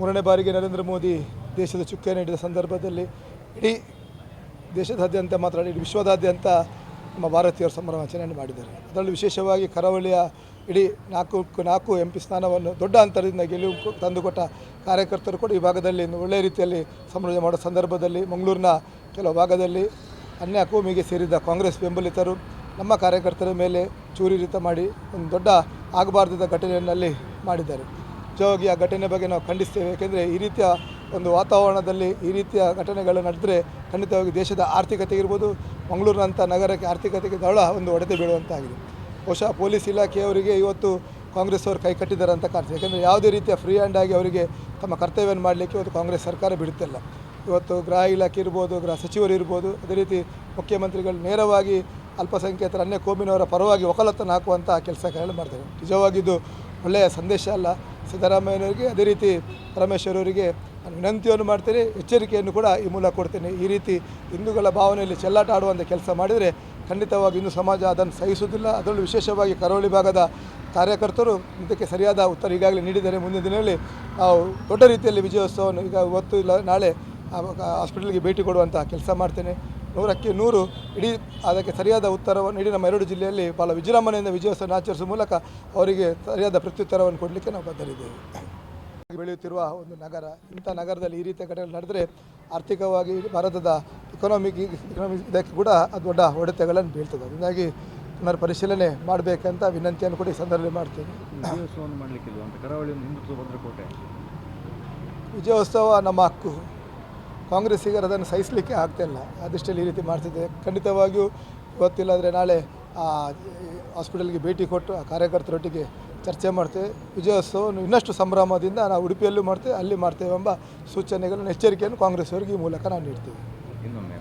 ಮೂರನೇ ಬಾರಿಗೆ ನರೇಂದ್ರ ಮೋದಿ ದೇಶದ ಚುಕ್ಕೆ ನೀಡಿದ ಸಂದರ್ಭದಲ್ಲಿ ಇಡೀ ದೇಶದಾದ್ಯಂತ ಮಾತ್ರ ಇಡೀ ವಿಶ್ವದಾದ್ಯಂತ ನಮ್ಮ ಭಾರತೀಯರು ಸಂಭ್ರಮಾಚರಣೆ ಮಾಡಿದ್ದಾರೆ. ಅದರಲ್ಲೂ ವಿಶೇಷವಾಗಿ ಕರಾವಳಿಯ ಇಡೀ ನಾಲ್ಕು ನಾಲ್ಕು ಎಂ ಪಿ ಸ್ಥಾನವನ್ನು ದೊಡ್ಡ ಅಂತರದಿಂದ ಗೆಲುವು ತಂದುಕೊಟ್ಟ ಕಾರ್ಯಕರ್ತರು ಕೂಡ ಈ ಭಾಗದಲ್ಲಿ ಒಳ್ಳೆಯ ರೀತಿಯಲ್ಲಿ ಸಂಭ್ರಮ ಮಾಡೋ ಸಂದರ್ಭದಲ್ಲಿ ಮಂಗಳೂರಿನ ಕೆಲವು ಭಾಗದಲ್ಲಿ ಅನ್ಯ ಕೋಮಿಗೆ ಸೇರಿದ ಕಾಂಗ್ರೆಸ್ ಬೆಂಬಲಿತರು ನಮ್ಮ ಕಾರ್ಯಕರ್ತರ ಮೇಲೆ ಚೂರಿರಿತ ಮಾಡಿ ಒಂದು ದೊಡ್ಡ ಆಗಬಾರ್ದಿದ್ದ ಘಟನೆಯನ್ನಲ್ಲಿ ಮಾಡಿದ್ದಾರೆ. ನಿಜವಾಗಿ ಆ ಘಟನೆ ಬಗ್ಗೆ ನಾವು ಖಂಡಿಸ್ತೇವೆ. ಏಕೆಂದರೆ ಈ ರೀತಿಯ ಒಂದು ವಾತಾವರಣದಲ್ಲಿ ಈ ರೀತಿಯ ಘಟನೆಗಳು ನಡೆದರೆ ಖಂಡಿತವಾಗಿ ದೇಶದ ಆರ್ಥಿಕತೆ ಇರ್ಬೋದು, ಮಂಗಳೂರಿನಂಥ ನಗರಕ್ಕೆ ಆರ್ಥಿಕತೆಗೆ ದಳ ಒಂದು ಒಡೆದು ಬೀಳುವಂತಾಗಿದೆ. ಬಹುಶಃ ಪೊಲೀಸ್ ಇಲಾಖೆಯವರಿಗೆ ಇವತ್ತು ಕಾಂಗ್ರೆಸ್ ಅವರು ಕೈ ಕಟ್ಟಿದ್ದಾರೆ ಅಂತ ಕಾಣ್ತದೆ. ಯಾಕೆಂದರೆ ಯಾವುದೇ ರೀತಿಯ ಫ್ರೀ ಹ್ಯಾಂಡ್ ಆಗಿ ಅವರಿಗೆ ತಮ್ಮ ಕರ್ತವ್ಯವನ್ನು ಮಾಡಲಿಕ್ಕೆ ಇವತ್ತು ಕಾಂಗ್ರೆಸ್ ಸರ್ಕಾರ ಬಿಡುತ್ತಿಲ್ಲ. ಇವತ್ತು ಗೃಹ ಇಲಾಖೆ ಇರ್ಬೋದು, ಗೃಹ ಸಚಿವರು ಇರ್ಬೋದು, ಅದೇ ರೀತಿ ಮುಖ್ಯಮಂತ್ರಿಗಳು ನೇರವಾಗಿ ಅಲ್ಪಸಂಖ್ಯಾತರ ಅನ್ಯ ಕೋಮಿನವರ ಪರವಾಗಿ ಒಕ್ಕಲತ್ತನ್ನು ಹಾಕುವಂಥ ಕೆಲಸ ಕಾರ್ಯಗಳು ಮಾಡ್ತಾರೆ. ನಿಜವಾಗಿದ್ದು ಒಳ್ಳೆಯ ಸಂದೇಶ ಅಲ್ಲ. ಸಿದ್ದರಾಮಯ್ಯನವರಿಗೆ ಅದೇ ರೀತಿ ಪರಮೇಶ್ವರ್ ಅವರಿಗೆ ನಾನು ವಿನಂತಿಯನ್ನು ಮಾಡ್ತೇನೆ, ಎಚ್ಚರಿಕೆಯನ್ನು ಕೂಡ ಈ ಮೂಲಕ ಕೊಡ್ತೇನೆ. ಈ ರೀತಿ ಹಿಂದೂಗಳ ಭಾವನೆಯಲ್ಲಿ ಚೆಲ್ಲಾಟ ಆಡುವಂಥ ಕೆಲಸ ಮಾಡಿದರೆ ಖಂಡಿತವಾಗಿ ಹಿಂದೂ ಸಮಾಜ ಅದನ್ನು ಸಹಿಸುವುದಿಲ್ಲ. ಅದರಲ್ಲೂ ವಿಶೇಷವಾಗಿ ಕರಾವಳಿ ಭಾಗದ ಕಾರ್ಯಕರ್ತರು ಇದಕ್ಕೆ ಸರಿಯಾದ ಉತ್ತರ ಈಗಾಗಲೇ ನೀಡಿದ್ದಾರೆ. ಮುಂದಿನ ದಿನಗಳಲ್ಲಿ ನಾವು ದೊಡ್ಡ ರೀತಿಯಲ್ಲಿ ವಿಜಯೋತ್ಸವವನ್ನು ಈಗ ಇವತ್ತು ಇಲ್ಲ, ನಾಳೆ ಹಾಸ್ಪಿಟಲ್ಗೆ ಭೇಟಿ ಕೊಡುವಂಥ ಕೆಲಸ ಮಾಡ್ತೇನೆ. ನೂರಕ್ಕೆ ನೂರು ಇಡೀ ಅದಕ್ಕೆ ಸರಿಯಾದ ಉತ್ತರವನ್ನು ಇಡೀ ನಮ್ಮ ಎರಡು ಜಿಲ್ಲೆಯಲ್ಲಿ ಭಾಳ ವಿಜೃಂಭಣೆಯಿಂದ ವಿಜಯೋತ್ಸವ ಆಚರಿಸುವ ಮೂಲಕ ಅವರಿಗೆ ಸರಿಯಾದ ಪ್ರತ್ಯುತ್ತರವನ್ನು ಕೊಡಲಿಕ್ಕೆ ನಾವು ಬದ್ಧರಿದ್ದೇವೆ. ಬೆಳೆಯುತ್ತಿರುವ ಒಂದು ನಗರ ಇಂಥ ನಗರದಲ್ಲಿ ಈ ರೀತಿಯ ಘಟನೆಗಳು ನಡೆದರೆ ಆರ್ಥಿಕವಾಗಿ ಭಾರತದ ಇಕೊನಾಮಿಕ್ ಇಕನಾಮಿಕ್ ಇದಕ್ಕೆ ಕೂಡ ಅದು ದೊಡ್ಡ ಹೊಡೆತಗಳನ್ನು ಬೀಳ್ತದೆ. ಅದರಿಂದಾಗಿ ಪುನರ್ ಪರಿಶೀಲನೆ ಮಾಡಬೇಕಂತ ವಿನಂತಿಯನ್ನು ಕೂಡ ಈ ಸಂದರ್ಭದಲ್ಲಿ ಮಾಡ್ತೀನಿ. ಭದ್ರಕೋಟೆ ವಿಜಯೋತ್ಸವ ನಮ್ಮ ಹಕ್ಕು. ಕಾಂಗ್ರೆಸ್ಸಿಗೆ ಅದನ್ನು ಸಹಿಸಲಿಕ್ಕೆ ಆಗ್ತಾಯಿಲ್ಲ ಅದಷ್ಟಲ್ಲಿ ಈ ರೀತಿ ಮಾಡ್ತಿದ್ದೆ. ಖಂಡಿತವಾಗಿಯೂ ಇವತ್ತಿಲ್ಲಾದರೆ ನಾಳೆ ಆ ಹಾಸ್ಪಿಟಲ್ಗೆ ಭೇಟಿ ಕೊಟ್ಟು ಆ ಕಾರ್ಯಕರ್ತರೊಟ್ಟಿಗೆ ಚರ್ಚೆ ಮಾಡ್ತೇವೆ. ವಿಜಯೋತ್ಸವವನ್ನು ಇನ್ನಷ್ಟು ಸಂಭ್ರಮದಿಂದ ನಾವು ಉಡುಪಿಯಲ್ಲೂ ಮಾಡ್ತೇವೆ, ಅಲ್ಲಿ ಮಾಡ್ತೇವೆ ಎಂಬ ಸೂಚನೆಗಳನ್ನು, ಎಚ್ಚರಿಕೆಯನ್ನು ಕಾಂಗ್ರೆಸ್ ಅವರಿಗೆ ಈ ಮೂಲಕ ನಾವು ನೀಡ್ತೇವೆ. ಇನ್ನೊಮ್ಮೆ